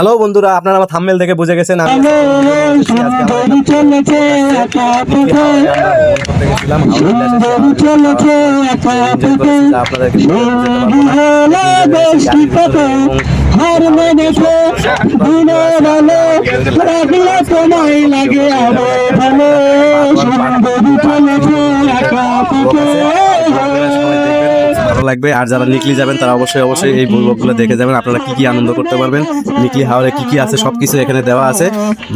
Hello বন্ধুরা আপনারা আমার থাম্বনেল দেখে বুঝে গেছেন আমি তোমায় লাগে লাগবে। আর যারা নিকলি যাবেন, তারা অবশ্যই অবশ্যই এই ব্লগগুলো দেখে যাবেন। আপনারা কি কি আনন্দ করতে পারবেন? নিকলি হাওড়ে কি কি আছে? সবকিছু এখানে দেওয়া আছে।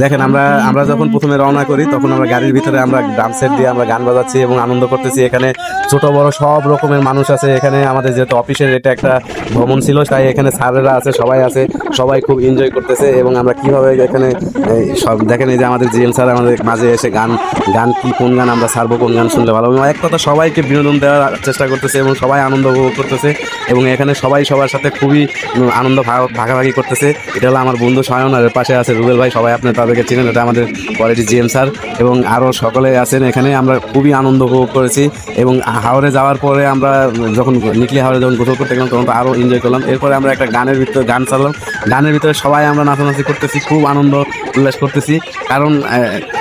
দেখেন, আমরা আমরা যখন প্রথমে রওনা করি, তখন আমরা গাড়ির ভিতরে আমরা সেট দিয়ে আমরা গান বাজাচ্ছি এবং আনন্দ করতেছি। এখানে ছোট, বড় সব রকমের মানুষ আছে। এখানে আমাদের যেহেতু অফিসের এটা একটা ভ্রমণ ছিল, তাই এখানে স্যারেরা আছে, সবাই আছে। সবাই খুব এনজয় করতেছে এবং আমরা কীভাবে এখানে সব, দেখেন এই যে আমাদের জিএম স্যার আমাদের মাঝে এসে গান গান কি, কোন গান, আমরা ছাড়বো, কোন গান শুনলে ভালো এক কথা সবাইকে বিনোদন দেওয়ার চেষ্টা করতেছে এবং সবাই আনন্দ উপভোগ করতেছে এবং এখানে সবাই সবার সাথে খুবই আনন্দ ভাগাভাগি করতেছে। এটা হলো আমার বন্ধু সায়ন আর পাশে আছে রুবেল ভাই, সবাই আপনার তাদেরকে চিনেন, এটা আমাদের কোয়ালিটি জিএম স্যার এবং আরও সকলে আছেন এখানে, আমরা খুবই আনন্দ উপভোগ করেছি এবং হাওড়ে যাওয়ার পরে আমরা যখন নিকলি হাওড়ে যখন গোসল করতে গেলাম, তখন আরও এনজয় করলাম। এরপরে আমরা একটা গানের ভিতরে, গান চালাম গানের ভিতরে সবাই আমরা নাচানাচি করতেছি, খুব আনন্দ উল্লাস করতেছি। কারণ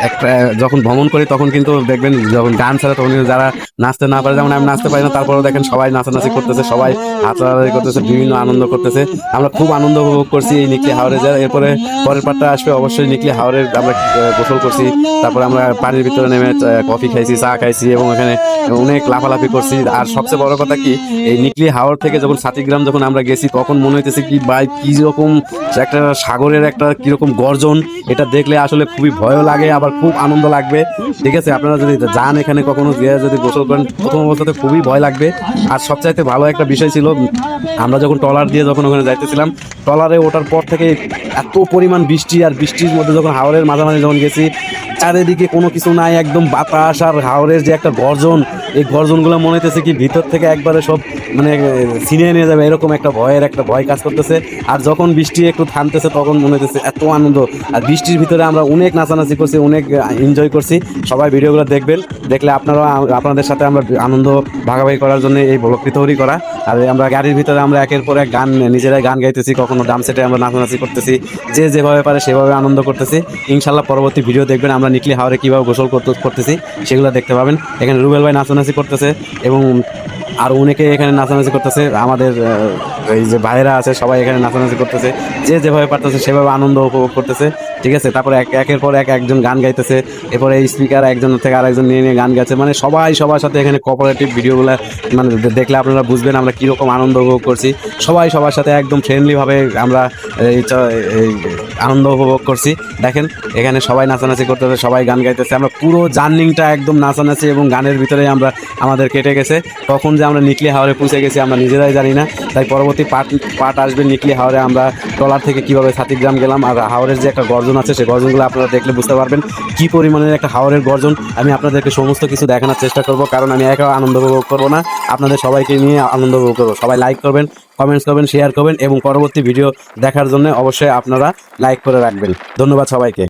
একটা, যখন ভ্রমণ করি তখন কিন্তু দেখবেন যখন গান ছাড়া তখন যারা নাচতে না পারে, যেমন আমি নাচতে পারি না, তারপরেও দেখেন সবাই নাচানাচি করতেছে, সবাই হাতাহাতি করতেছে, বিভিন্ন আনন্দ করতেছে। আমরা খুব আনন্দ উপভোগ করছি এই নিকলি হাওড়ে যা এরপরে পরের পার্টটা আসবে, অবশ্যই নিকলি হাওড়ের আমরা গোসল করছি। তারপরে আমরা পানির ভিতরে নেমে কফি খাইছি, চা খাইছি এবং এখানে অনেক লাফালাফি করছি। আর সবচেয়ে বড় কথা কি, এই নিকলি হাওড় থেকে যখন সাতিগ্রাম যখন আমরা গেছি, তখন মনে হইতেছে কি বাই কি রকম একটা সাগরের একটা কীরকম গর্জন। এটা দেখলে আসলে খুবই ভয়ও লাগে, আবার খুব আনন্দ লাগবে। ঠিক আছে, আপনারা যদি যান এখানে কখনো গিয়ে যদি গোসল করেন, প্রথম অবস্থাতে খুবই ভয় লাগবে। আর সবচাইতে ভালো একটা বিষয় ছিল আমরা যখন ট্রলার দিয়ে যখন ওখানে যাইতেছিলাম, ট্রলারে ওঠার পর থেকে এত পরিমাণ বৃষ্টি আর বৃষ্টির মধ্যে যখন হাওড়ের মাঝামাঝি যখন গেছি চারিদিকে কোনো কিছু নাই, একদম বাতাস আর হাওড়ের যে একটা গর্জন, এই গর্জনগুলো মনে হইতেছে কি ভিতর থেকে একবারে সব মানে ছিনিয়ে নিয়ে যাবে, এরকম একটা ভয়ের একটা ভয় কাজ করতেছে। আর যখন বৃষ্টি একটু থামতেছে, তখন মনে হইতেছে এত আনন্দ। আর বৃষ্টির ভিতরে আমরা অনেক নাচানাচি করছি, অনেক এনজয় করছি। সবাই ভিডিওগুলো দেখবেন, দেখলে আপনারা, আপনাদের সাথে আমরা আনন্দ ভাগাভাগি করার জন্য এই ব্লগটি করা। আর আমরা গাড়ির ভিতরে আমরা একের পর এক গান, নিজেরাই গান গাইতেছি, কখনো ডাম সেটে আমরা নাচানাচি করতেছি। যে যেভাবে পারে সেভাবে আনন্দ করতেছি। ইনশাল্লাহ পরবর্তী ভিডিও দেখবেন আমরা নিকলি হাওড়ে কীভাবে গোসল করতে, করতেছি সেগুলো দেখতে পাবেন। এখানে রুবেল ভাই নাচানাচি করতেছে এবং আর অনেকে এখানে নাচানাচি করতেছে। আমাদের এই যে ভাইরা আছে, সবাই এখানে নাচানাচি করতেছে। যে যেভাবে পারতেছে সেভাবে আনন্দ উপভোগ করতেছে। ঠিক আছে? তারপরে এক একের পর এক একজন গান গাইতেছে। এরপরে এই স্পিকার একজন থেকে আরেকজন নিয়ে নিয়ে গান গাইছে মানে সবাই সবার সাথে এখানে কোঅপারেটিভ ভিডিওগুলো মানে দেখলে আপনারা বুঝবেন আমরা কীরকম আনন্দ উপভোগ করছি। সবাই সবার সাথে একদম ফ্রেন্ডলিভাবে আমরা এই আনন্দ উপভোগ করছি। দেখেন, এখানে সবাই নাচানাচি করতেছে, সবাই গান গাইতেছে। আমরা পুরো জার্নিংটা একদম নাচানাচি এবং গানের ভিতরে আমরা, আমাদের কেটে গেছে। তখন যে আমরা নিকলি হাওড়ে পৌঁছে গেছি আমরা নিজেরাই জানি না। তাই পরবর্তী পার্ট পাট আসবে নিকলি হাওড়ে আমরা ট্রলার থেকে কীভাবে সাতিগ্রাম গেলাম আর হাওড়ের যে একটা গর্জন আছে, সেই গর্জনগুলো আপনারা দেখলে বুঝতে পারবেন কী পরিমাণের একটা হাওড়ের গর্জন। আমি আপনাদেরকে সমস্ত কিছু দেখানোর চেষ্টা করব, কারণ আমি একা আনন্দ উপভোগ করব না। আপনাদের সবাইকে নিয়ে আনন্দ উপভোগ করব। সবাই লাইক করবেন কমেন্টস করবেন শেয়ার করবেন এবং পরবর্তী ভিডিও দেখার জন্য অবশ্যই আপনারা লাইক করে রাখবেন। ধন্যবাদ সবাইকে।